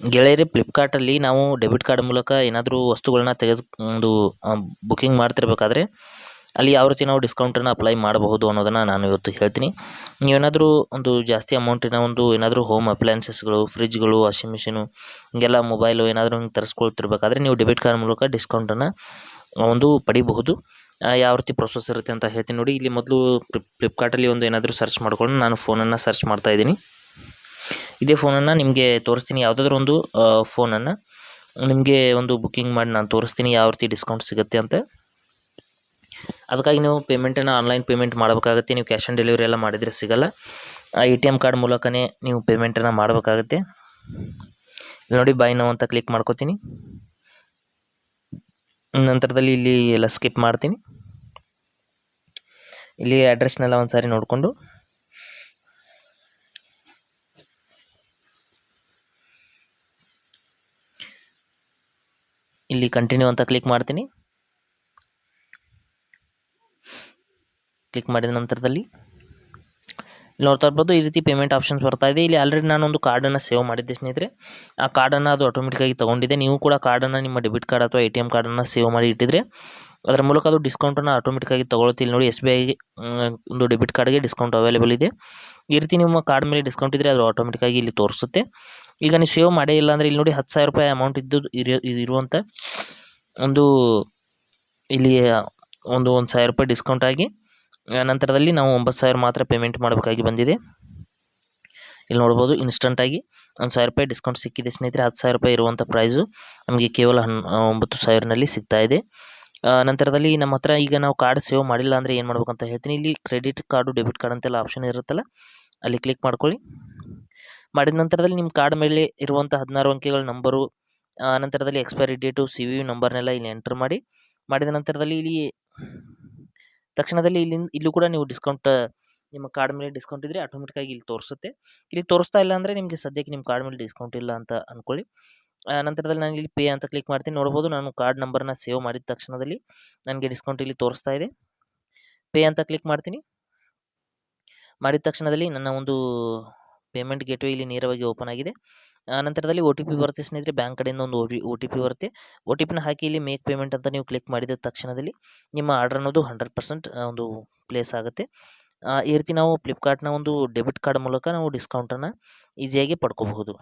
ಗೆಳೆಯರೇ, ಫ್ಲಿಪ್ಕಾರ್ಟಲ್ಲಿ ನಾವು ಡೆಬಿಟ್ ಕಾರ್ಡ್ ಮೂಲಕ ಏನಾದರೂ ವಸ್ತುಗಳನ್ನ ಒಂದು ಬುಕ್ಕಿಂಗ್ ಮಾಡ್ತಿರ್ಬೇಕಾದ್ರೆ ಅಲ್ಲಿ ಯಾವ ರೀತಿ ನಾವು ಡಿಸ್ಕೌಂಟನ್ನು ಅಪ್ಲೈ ಮಾಡಬಹುದು ಅನ್ನೋದನ್ನು ನಾನು ಇವತ್ತು ಹೇಳ್ತೀನಿ. ನೀವೇನಾದರೂ ಒಂದು ಜಾಸ್ತಿ ಅಮೌಂಟಿನ ಒಂದು ಏನಾದರೂ ಹೋಮ್ ಅಪ್ಲಯನ್ಸಸ್ಗಳು, ಫ್ರಿಜ್ಗಳು, ವಾಷಿಂಗ್ ಮಿಷಿನು, ಹಿಂಗೆಲ್ಲ ಮೊಬೈಲು ಏನಾದರೂ ಹಿಂಗೆ ತರಿಸ್ಕೊಳ್ತಿರ್ಬೇಕಾದ್ರೆ ನೀವು ಡೆಬಿಟ್ ಕಾರ್ಡ್ ಮೂಲಕ ಡಿಸ್ಕೌಂಟನ್ನು ಒಂದು ಪಡಿಬಹುದು. ಯಾವ ರೀತಿ ಪ್ರೊಸೆಸ್ ಇರುತ್ತೆ ಅಂತ ಹೇಳ್ತೀನಿ ನೋಡಿ. ಇಲ್ಲಿ ಮೊದಲು ಫ್ಲಿಪ್, ಫ್ಲಿಪ್ಕಾರ್ಟಲ್ಲಿ ಒಂದು ಏನಾದರೂ ಸರ್ಚ್ ಮಾಡ್ಕೊಂಡು ನಾನು ಫೋನನ್ನು ಸರ್ಚ್ ಮಾಡ್ತಾ ಇದ್ದೀನಿ. ಇದೇ ಫೋನನ್ನು ನಿಮಗೆ ತೋರಿಸ್ತೀನಿ. ಯಾವುದಾದ್ರೂ ಒಂದು ಫೋನನ್ನು ನಿಮಗೆ ಒಂದು ಬುಕ್ಕಿಂಗ್ ಮಾಡಿ ನಾನು ತೋರಿಸ್ತೀನಿ ಯಾವ ರೀತಿ ಡಿಸ್ಕೌಂಟ್ ಸಿಗುತ್ತೆ ಅಂತ. ಅದಕ್ಕಾಗಿ ನೀವು ಪೇಮೆಂಟನ್ನು ಆನ್ಲೈನ್ ಪೇಮೆಂಟ್ ಮಾಡಬೇಕಾಗುತ್ತೆ. ನೀವು ಕ್ಯಾಶ್ ಆನ್ ಡೆಲಿವರಿ ಎಲ್ಲ ಮಾಡಿದರೆ ಸಿಗಲ್ಲ. ಎ ಟಿ ಎಂ ಕಾರ್ಡ್ ಮೂಲಕನೇ ನೀವು ಪೇಮೆಂಟನ್ನು ಮಾಡಬೇಕಾಗುತ್ತೆ. ಇಲ್ಲಿ ನೋಡಿ ಬೈ ನಾವು ಅಂತ ಕ್ಲಿಕ್ ಮಾಡ್ಕೋತೀನಿ. ನಂತರದಲ್ಲಿ ಇಲ್ಲಿ ಎಲ್ಲ ಸ್ಕಿಪ್ ಮಾಡ್ತೀನಿ. ಇಲ್ಲಿ ಅಡ್ರೆಸ್ನೆಲ್ಲ ಒಂದು ಸಾರಿ ನೋಡಿಕೊಂಡು. ಇಲ್ಲಿ ಕಂಟಿನ್ಯೂ ಅಂತ ಕ್ಲಿಕ್ ಮಾಡ್ತೀನಿ. ಕ್ಲಿಕ್ ಮಾಡಿದ ನಂತರದಲ್ಲಿ ನೋಡ್ತಾ ಇರ್ಬೋದು ಈ ರೀತಿ ಪೇಮೆಂಟ್ ಆಪ್ಷನ್ಸ್ ಬರ್ತಾ ಇದೆ. ಇಲ್ಲಿ ಆಲ್ರೆಡಿ ಒಂದು ಕಾರ್ಡನ್ನು ಸೇವ್ ಮಾಡಿದ್ದೆ ಸ್ನೇಹಿತರೆ. ಆ ಕಾರ್ಡನ್ನು ಅದು ಆಟೋಮೆಟಿಕ್ಕಾಗಿ ತೊಗೊಂಡಿದೆ ನೀವು ಕೂಡ ಕಾರ್ಡನ್ನು ನಿಮ್ಮ ಡೆಬಿಟ್ ಕಾರ್ಡ್ ಅಥವಾ ಎ ಟಿ ಎಂ ಕಾರ್ಡನ್ನು ಸೇವ್ ಮಾಡಿ ಇಟ್ಟಿದ್ರೆ ಅದರ ಮೂಲಕ ಅದು ಡಿಸ್ಕೌಂಟನ್ನು ಆಟೋಮೆಟಿಕ್ಕಾಗಿ ತೊಗೊಳುತ್ತೆ ಇಲ್ಲಿ ನೋಡಿ ಎಸ್ ಬಿ ಐಗೆ ಒಂದು ಡೆಬಿಟ್ ಕಾರ್ಡ್ಗೆ ಡಿಸ್ಕೌಂಟ್ ಅವೈಲೇಬಲ್ ಇದೆ. ಈ ರೀತಿ ನಿಮ್ಮ ಕಾರ್ಡ್ ಮೇಲೆ ಡಿಸ್ಕೌಂಟ್ ಇದ್ದರೆ ಅದು ಆಟೋಮೆಟಿಕ್ಕಾಗಿ ಇಲ್ಲಿ ತೋರಿಸುತ್ತೆ. ಈಗ ನೀವು ಸೇವ್ ಮಾಡೇ ಇಲ್ಲ ಅಂದರೆ ಇಲ್ಲಿ ನೋಡಿ ಹತ್ತು ಸಾವಿರ ರೂಪಾಯಿ ಅಮೌಂಟ್ ಇದ್ದು ಇರೋ ಇರುವಂಥ ಒಂದು ಇಲ್ಲಿ ಒಂದು ಒಂದು ಸಾವಿರ ರೂಪಾಯಿ ಡಿಸ್ಕೌಂಟ್ ಆಗಿ ನಂತರದಲ್ಲಿ ನಾವು ಒಂಬತ್ತು ಸಾವಿರ ಮಾತ್ರ ಪೇಮೆಂಟ್ ಮಾಡಬೇಕಾಗಿ ಬಂದಿದೆ. ಇಲ್ಲಿ ನೋಡ್ಬೋದು ಇನ್ಸ್ಟಂಟಾಗಿ ಒಂದು ಸಾವಿರ ರೂಪಾಯಿ ಡಿಸ್ಕೌಂಟ್ ಸಿಕ್ಕಿದೆ ಸ್ನೇಹಿತರೆ. ಹತ್ತು ಸಾವಿರ ರೂಪಾಯಿ ಇರುವಂಥ ಪ್ರೈಸು ನಮಗೆ ಕೇವಲ ಹನ್ ಒಂಬತ್ತು ಸಾವಿರನಲ್ಲಿ ಸಿಗ್ತಾ ಇದೆ. ನಂತರದಲ್ಲಿ ನಮ್ಮ ಹತ್ರ ಈಗ ನಾವು ಕಾರ್ಡ್ ಸೇವ್ ಮಾಡಿಲ್ಲ ಅಂದರೆ ಏನು ಮಾಡ್ಬೇಕಂತ ಹೇಳ್ತೀನಿ. ಇಲ್ಲಿ ಕ್ರೆಡಿಟ್ ಕಾರ್ಡು ಡೆಬಿಟ್ ಕಾರ್ಡ್ ಅಂತೆಲ್ಲ ಆಪ್ಷನ್ ಇರುತ್ತಲ್ಲ, ಅಲ್ಲಿ ಕ್ಲಿಕ್ ಮಾಡ್ಕೊಳ್ಳಿ. ಮಾಡಿದ ನಂತರದಲ್ಲಿ ನಿಮ್ಮ ಕಾರ್ಡ್ ಮೇಲೆ ಇರುವಂಥ ಹದಿನಾರು ಅಂಕೆಗಳ ನಂಬರು ನಂತರದಲ್ಲಿ ಎಕ್ಸ್ಪೈರಿ ಡೇಟು ಸಿ ವಿ ನಂಬರ್ನೆಲ್ಲ ಇಲ್ಲಿ ಎಂಟರ್ ಮಾಡಿ. ಮಾಡಿದ ನಂತರದಲ್ಲಿ ಇಲ್ಲಿ ತಕ್ಷಣದಲ್ಲಿ ಇಲ್ಲಿಂದ, ಇಲ್ಲೂ ಕೂಡ ನೀವು ಡಿಸ್ಕೌಂಟ್ ನಿಮ್ಮ ಕಾರ್ಡ್ ಮೇಲೆ ಡಿಸ್ಕೌಂಟ್ ಇದ್ದರೆ ಆಟೋಮೆಟಿಕ್ಕಾಗಿ ಇಲ್ಲಿ ತೋರಿಸುತ್ತೆ. ಇಲ್ಲಿ ತೋರಿಸ್ತಾ ಇಲ್ಲ ಅಂದರೆ ನಿಮಗೆ ಸದ್ಯಕ್ಕೆ ನಿಮ್ಮ ಕಾರ್ಡ್ ಮೇಲೆ ಡಿಸ್ಕೌಂಟ್ ಇಲ್ಲ ಅಂತ ಅಂದ್ಕೊಳ್ಳಿ ನಂತರದಲ್ಲಿ ನಾನು ಇಲ್ಲಿ ಪೇ ಅಂತ ಕ್ಲಿಕ್ ಮಾಡ್ತೀನಿ. ನೋಡ್ಬೋದು ನಾನು ಕಾರ್ಡ್ ನಂಬರ್ನ ಸೇವ್ ಮಾಡಿದ ತಕ್ಷಣದಲ್ಲಿ ನನಗೆ ಡಿಸ್ಕೌಂಟ್ ಇಲ್ಲಿ ತೋರಿಸ್ತಾ ಇದೆ. ಪೇ ಅಂತ ಕ್ಲಿಕ್ ಮಾಡ್ತೀನಿ. ಮಾಡಿದ ತಕ್ಷಣದಲ್ಲಿ ನನ್ನ ಒಂದು ಪೇಮೆಂಟ್ ಗೇಟ್ವೇ ಇಲ್ಲಿ ನೇರವಾಗಿ ಓಪನ್ ಆಗಿದೆ. ಆ, ನಂತರದಲ್ಲಿ ಒ ಟಿ ಪಿ ಬರುತ್ತೆ ಸ್ನೇಹಿತರೆ ಬ್ಯಾಂಕ್ ಕಡೆಯಿಂದ ಒಂದು ಒ ಟಿ ಪಿ ಬರುತ್ತೆ. ಒ ಟಿ ಪಿನ ಹಾಕಿ ಇಲ್ಲಿ ಮೇಕ್ ಪೇಮೆಂಟ್ ಅಂತ ನೀವು ಕ್ಲಿಕ್ ಮಾಡಿದ ತಕ್ಷಣದಲ್ಲಿ ನಿಮ್ಮ ಆರ್ಡರ್ ಅನ್ನೋದು ಹಂಡ್ರೆಡ್ ಪರ್ಸೆಂಟ್ ಒಂದು ಪ್ಲೇಸ್ ಆಗುತ್ತೆ. ಈ ರೀತಿ ನಾವು ಫ್ಲಿಪ್ಕಾರ್ಟ್ನ ಒಂದು ಡೆಬಿಟ್ ಕಾರ್ಡ್ ಮೂಲಕ ನಾವು ಡಿಸ್ಕೌಂಟನ್ನು ಈಸಿಯಾಗಿ ಪಡ್ಕೋಬಹುದು.